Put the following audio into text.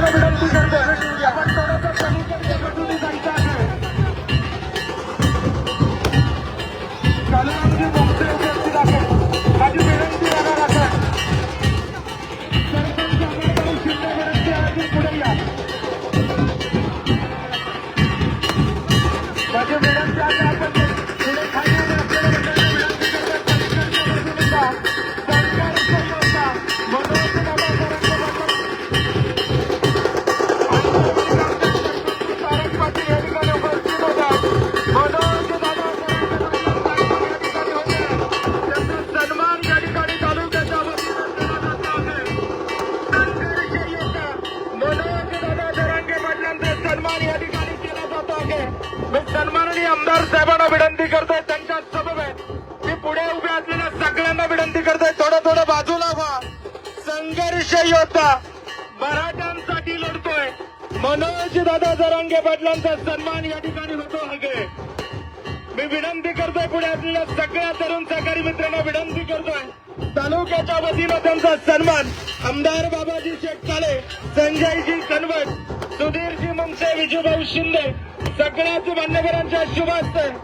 Tapi, kan, 朵 सन्माननीय आमदार साहेबांना विनंती करतोय त्यांच्या समवेत. मी पुढे उभे असलेल्या सगळ्यांना विनंती करतोय थोडं थोडं बाजूला व्हा. संघर्ष योद्धा मराठ्यांसाठी लढतोय. मनोज दादा जरांगे पाटलांचा सन्मान या ठिकाणी होतो हगे. मी विनंती करतोय पुढे असलेल्या सगळ्या तरुण सहकारी मित्रांना विनंती करतोय. तालुक्याच्या वतीनं त्यांचा सन्मान आमदार बाबाजी शेटकाले संजयजी कनवट सुधीरजी मनसे विजूभाऊ शिंदे सगळ्याच मान्यवरांच्या शुभ असतं